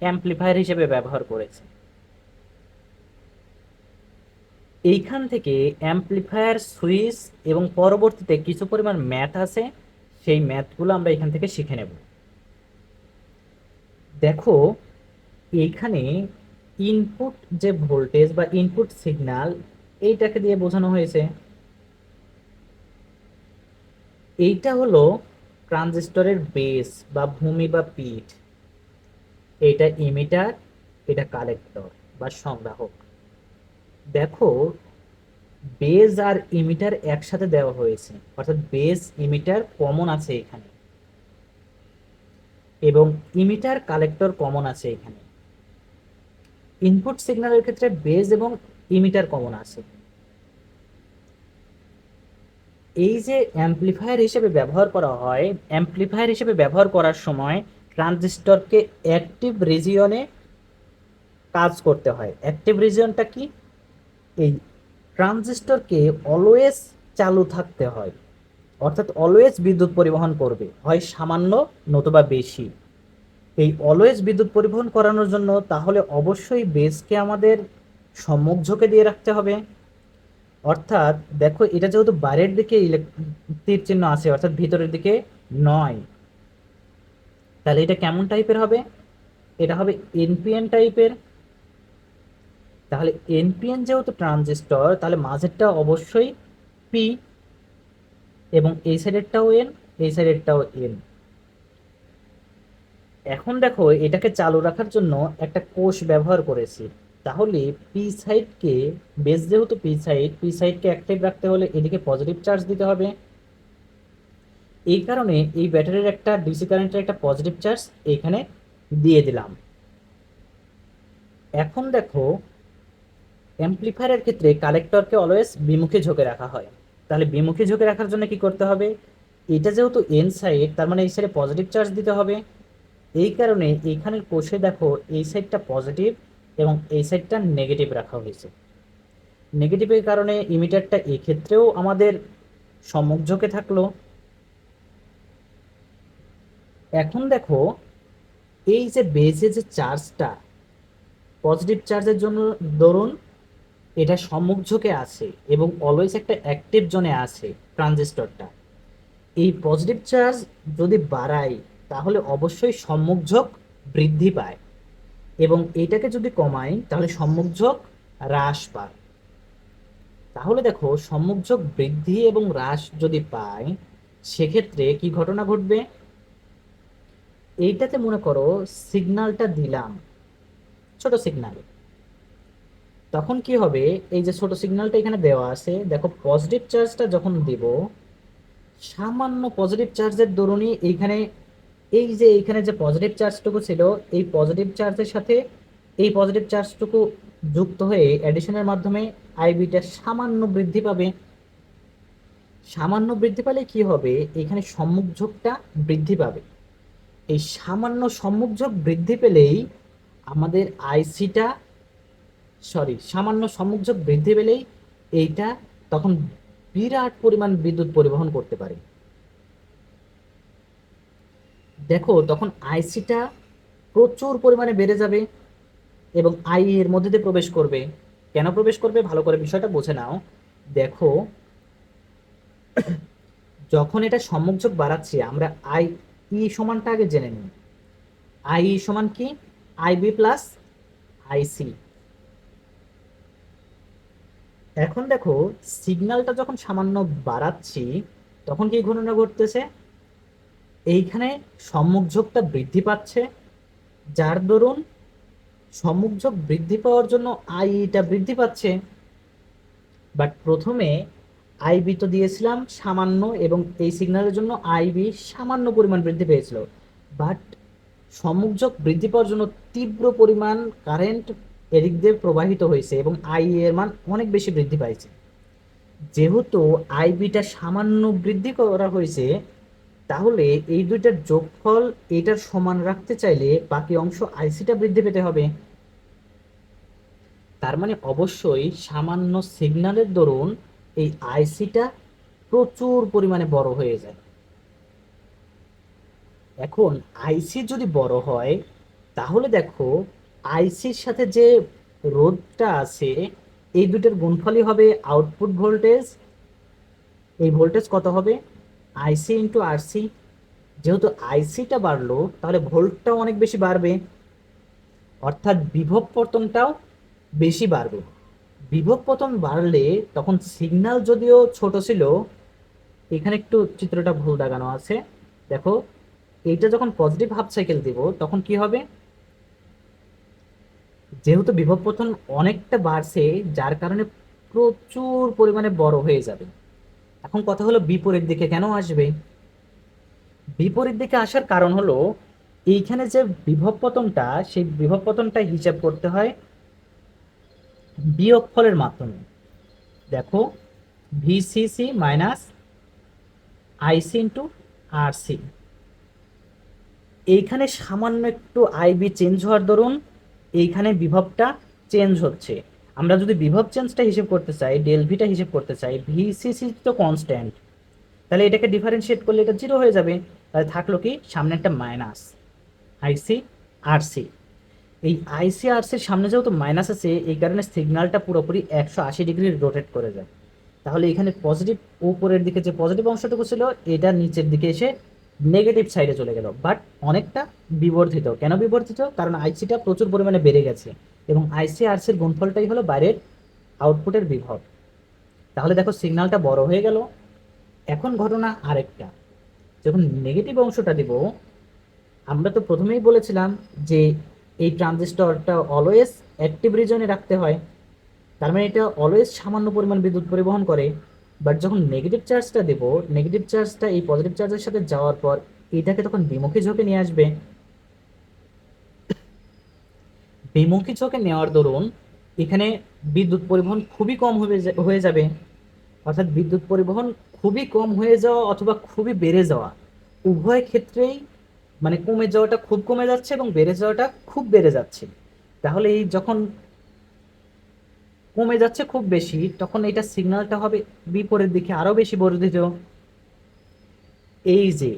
Amplifier হিসেবে ব্যবহার করেছে। এইখান থেকে অ্যাম্প্লিফায়ার, সুইচ এবং পরবর্তীতে কিছু পরিমাণ ম্যাথ আছে, সেই ম্যাথগুলো আমরা এখান থেকে শিখে নেব। দেখো, এইখানে ইনপুট যে ভোল্টেজ বা ইনপুট সিগন্যাল এইটাকে দিয়ে বোঝানো হয়েছে। এইটা হলো ট্রানজিস্টরের বেস বা ভূমি বা পিঠ। এটা ইমিটার এটা কালেক্টর বা সংগ্রাহক। দেখো বেজ আর ইমিটার একসাথে দেওয়া হয়েছে, অর্থাৎ বেজ ইমিটার কমন আছে এখানে। এবং ইমিটার কালেক্টর কমন আছে এখানে। ইনপুট সিগন্যালের ক্ষেত্রে বেজ এবং ইমিটার কমন আছে। এই যে অ্যাম্প্লিফায়ার হিসেবে ব্যবহার করা হয় অ্যাম্প্লিফায়ার হিসেবে ব্যবহার করার সময় ট্রানজিস্টরকে অ্যাক্টিভ রিজিয়নে কাজ করতে হয়। অ্যাক্টিভ রিজিয়নটা কি? এই ট্রানজিস্টরকে অলওয়েজ চালু থাকতে হয়। অর্থাৎ অলওয়েজ বিদ্যুৎ পরিবহন করবে। হয় সামান্য নতুবা বেশি। এই অলওয়েজ বিদ্যুৎ পরিবহন করানোর জন্য তাহলে অবশ্যই বেসকে আমাদের সম্মুখ ঝোঁকে দিয়ে রাখতে হবে। অর্থাৎ দেখো, এটা যেহেতু বাইরের দিকে তীর চিহ্ন আছে, অর্থাৎ ভিতরের দিকে নয়। তাহলে এটা কেমন টাইপের হবে? এটা হবে এনপিএন টাইপের তাহলে এনপিএন যেহেতু ট্রানজিস্টর তাহলে মাঝেরটা অবশ্যই পি এবং এই সাইডেরটাও এন এই সাইডেরটাও এন এখন দেখো, এটাকে চালু রাখার জন্য একটা কোষ ব্যবহার করেছি। তাহলে পি সাইডকে বেস যেহেতু পি সাইড পি সাইডকে অ্যাক্টিভ রাখতে হলে এদিকে পজিটিভ চার্জ দিতে হবে। এই কারণে এই ব্যাটারির একটা ডিসি কারেন্টের একটা পজিটিভ চার্জ এইখানে দিয়ে দিলাম। এখন দেখো অ্যাম্প্লিফায়ারের ক্ষেত্রে কালেক্টরকে অলওয়েজ বিমুখে ঝোঁকে রাখা হয়। তাহলে বিমুখে ঝোঁকে রাখার জন্য কি করতে হবে? এটা যেহেতু এন সাইড তার মানে এই সাইডে পজিটিভ চার্জ দিতে হবে। এই কারণে এইখানের কোষে দেখো, এই সাইডটা পজিটিভ এবং এই সাইডটা নেগেটিভ রাখা হয়েছে। নেগেটিভের কারণে ইমিটারটা এক্ষেত্রেও আমাদের সম্মুখ ঝোঁকে থাকল। এখন দেখো, এই যে বেজে যে চার্জটা পজিটিভ চার্জের জন্য ধরুন, এটা সম্মুখ ঝোঁকে আছে এবং অলওয়েজ একটা অ্যাক্টিভ জোনে আছে ট্রানজিস্টরটা এই পজিটিভ চার্জ যদি বাড়াই, তাহলে অবশ্যই সম্মুখ ঝোঁক বৃদ্ধি পায় এবং এইটাকে যদি কমাই, তাহলে সম্মুখ ঝোঁক হ্রাস পায়। তাহলে দেখো সম্মুখ ঝোঁক বৃদ্ধি এবং হ্রাস যদি পায়, সেক্ষেত্রে কি ঘটনা ঘটবে? এইটাতে মনে করো সিগনালটা দিলাম, ছোট সিগনাল তখন কি হবে? এই যে ছোট সিগন্যালটা এখানে দেওয়া আছে, দেখো পজিটিভ চার্জটা যখন দিব, সামান্য পজিটিভ চার্জের দরুনই এইখানে, এই যে এইখানে যে পজিটিভ চার্জটুকু ছিল, এই পজিটিভ চার্জের সাথে এই পজিটিভ চার্জটুকু যুক্ত হয়ে অ্যাডিশনের মাধ্যমে আইবিটা সামান্য বৃদ্ধি পাবে। সামান্য বৃদ্ধি পেলে কি হবে? এখানে সম্মুখ ঝোঁকটা বৃদ্ধি পাবে। এই সামান্য সম্মুখ ঝোঁক বৃদ্ধি পেলেই আমাদের আইসিটা সরি সামান্য সম্মুখ ঝোঁক বৃদ্ধি পেলেই এইটা তখন বিরাট পরিমাণ বিদ্যুৎ পরিবহন করতে পারে। দেখো, তখন আইসিটা প্রচুর পরিমাণে বেড়ে যাবে এবং আই এর মধ্যে দিয়ে প্রবেশ করবে। কেন প্রবেশ করবে? ভালো করে বিষয়টা বোঝে নাও। দেখো, যখন এটা সম্মুখযোগ বাড়াচ্ছি, আমরা আই ই সমানটা আগে জেনে নিই আই সমান কি? আইবি প্লাস আইসি এখন দেখো সিগন্যালটা যখন সামান্য বাড়াচ্ছি, তখন কি ঘটনা ঘটতেছে? এইখানে সম্মুখযোগটা বৃদ্ধি পাচ্ছে, যার দরুন সম্মুখযোগ বৃদ্ধি পাওয়ার জন্য আইটা বৃদ্ধি পাচ্ছে। বাট প্রথমে আইবি তো দিয়েছিলাম সামান্য এবং এই সিগন্যালের জন্য আইবি সামান্য পরিমাণ বৃদ্ধি পেয়েছিল। বাট সম্মুখযোগ বৃদ্ধি পাওয়ার জন্য তীব্র পরিমাণ কারেন্ট এদিক দিয়ে প্রবাহিত হয়েছে এবং আই এর মান অনেক বেশি বৃদ্ধি পাইছে। যেহেতু আইবিটা সামান্য বৃদ্ধি করা হয়েছে, তাহলে এই দুইটার যোগফল এটার সমান রাখতে চাইলে বাকি অংশ আইসিটা বৃদ্ধি পেতে হবে। তার মানে অবশ্যই সামান্য সিগন্যালের দরুন এই আইসিটা প্রচুর পরিমাণে বড় হয়ে যায়। এখন আইসি যদি বড় হয়, তাহলে দেখো আইসির সাথে যে রোধটা আছে, এই দুটোর গুণফলই হবে আউটপুট ভোল্টেজ। এই ভোল্টেজ কত হবে? IC into RC. যেহেতু আইসিটা বাড়লো, তাহলে ভোল্টটাও অনেক বেশি বাড়বে। অর্থাৎ বিভব পর্তনটাও বেশি বাড়বে। বিভব পতন বাড়লে তখন সিগন্যাল যদিও ছোট ছিল, এখানে একটু চিত্রটা ভুল দাগানো আছে। দেখো, এইটা যখন পজিটিভ হাফ সাইকেল দিব, তখন কি হবে? যেহেতু বিভব পতন অনেকটা বাড়ছে, যার কারণে প্রচুর পরিমাণে বড় হয়ে যাবে। এখন কথা হলো বিপরীত দিকে কেন আসবে? বিপরীত দিকে আসার কারণ হলো, এইখানে যে বিভব পতনটা, সেই বিভব পতনটা হিসাব করতে হয়। বিয়োগফলের মাধ্যমে। দেখো VCC minus IC into RC এইখানে সামান্য একটু আইবি চেঞ্জ হওয়ার দরুন, এইখানে বিভবটা চেঞ্জ হচ্ছে। আমরা যদি বিভব চেঞ্জটা হিসেব করতে চাই ডেল ভিটা হিসেব করতে চাই ভিসিসি তো কনস্ট্যান্ট তাহলে এটাকে ডিফারেন্সিয়েট করলে এটা জিরো হয়ে যাবে। তাহলে থাকল কি, সামনে একটা মাইনাস আইসি আরসি এই আইসি আরসির সামনে যেহেতু মাইনাস আছে, এই কারণে সিগন্যালটা পুরোপুরি একশো আশি ডিগ্রি রোটেট করে যায়। তাহলে এখানে পজিটিভ উপরের দিকে যে পজিটিভ অংশটুকু ছিল, এটা নিচের দিকে এসে নেগেটিভ সাইডে চলে গেল। বাট অনেকটা বিবর্ধিত। কেন বিবর্ধিত? কারণ আইসিটা প্রচুর পরিমাণে বেড়ে গেছে এবং আইসি আরসির গুণফলটাই হলো বাইরের আউটপুটের বিভব। তাহলে দেখো সিগন্যালটা বড় হয়ে গেল। এখন ঘটনা আরেকটা। যখন নেগেটিভ অংশটা দিব, আমরা তো প্রথমেই বলেছিলাম যে এই ট্রানজিস্টরটা অলওয়েজ অ্যাক্টিভ রিজনে রাখতে হয়। তার মানে এটা অলওয়েজ সামান্য পরিমাণ বিদ্যুৎ পরিবহন করে। বাট যখন নেগেটিভ চার্জটা দেবো নেগেটিভ চার্জটা এই পজিটিভ চার্জের সাথে যাওয়ার পর এটাকে তখন বিমুখী ঝোঁকে নিয়ে আসবে। বিমুখী ঝোঁকে নেওয়ার দরুন এখানে বিদ্যুৎ পরিবহন খুবই কম হয়ে হয়ে যাবে। অর্থাৎ বিদ্যুৎ পরিবহন খুবই কম হয়ে যাওয়া অথবা খুবই বেড়ে যাওয়া উভয় ক্ষেত্রেই মানে কমে যাওয়াটা খুব কমে যাচ্ছে এবং বেড়ে যাওয়াটা খুব বেড়ে যাচ্ছে। তাহলে এই যখন কমে যাচ্ছে খুব বেশি, তখন এটা সিগন্যালটা হবে বিপরীত দিকে আরও বেশি বর্ধিত। এই যে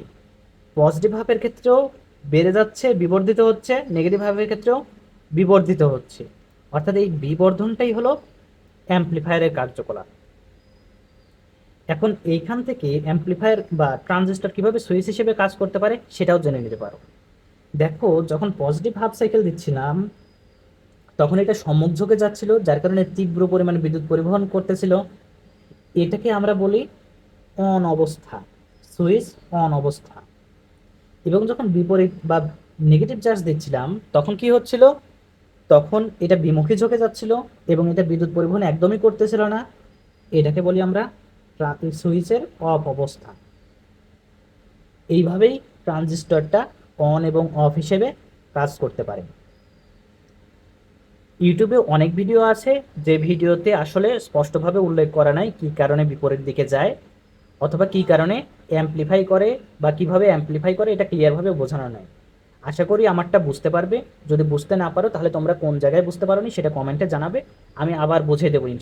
পজিটিভ হাফের ক্ষেত্রেও বেড়ে যাচ্ছে, বিবর্ধিত হচ্ছে নেগেটিভ হাফের ক্ষেত্রেও বিবর্ধিত হচ্ছে। অর্থাৎ এই বিবর্ধনটাই হলো অ্যাম্প্লিফায়ারের কার্যকলাপ। এখন এইখান থেকে অ্যাম্প্লিফায়ার বা ট্রানজিস্টর কীভাবে সুইচ হিসেবে কাজ করতে পারে সেটাও জেনে নিতে পারো। দেখো, যখন পজিটিভ হাফ সাইকেল দিচ্ছিলাম, তখন এটা সম্মুখঝোঁকে যাচ্ছিল, যার কারণে তীব্র পরিমাণে বিদ্যুৎ পরিবহন করতেছিল। এটাকে আমরা বলি অন অবস্থা সুইচ অন অবস্থা। এবং যখন বিপরীত বা নেগেটিভ চার্জ দিচ্ছিলাম, তখন কি হচ্ছিল? তখন এটা বিমুখী ঝোঁকে যাচ্ছিল এবং এটা বিদ্যুৎ পরিবহন একদমই করতেছিল না। এটাকে বলি আমরা ট্রাফিক সুইচের অফ অবস্থা। এইভাবেই ট্রানজিস্টরটা অন এবং অফ হিসেবে কাজ করতে পারে। ইউটিউবে অনেক ভিডিও আছে, যে ভিডিওতে আসলে স্পষ্টভাবে উল্লেখ করা নাই কী কারণে বিপরীত দিকে যায়, অথবা কী কারণে অ্যাম্প্লিফাই করে বা কীভাবে অ্যাম্প্লিফাই করে এটা ক্লিয়ারভাবে বোঝানো নাই। আশা করি আমারটা বুঝতে পারবে। যদি বুঝতে না পারো, তাহলে তোমরা কোন জায়গায় বুঝতে পারোনি সেটা কমেন্টে জানাবে। আমি আবার বুঝিয়ে দেবো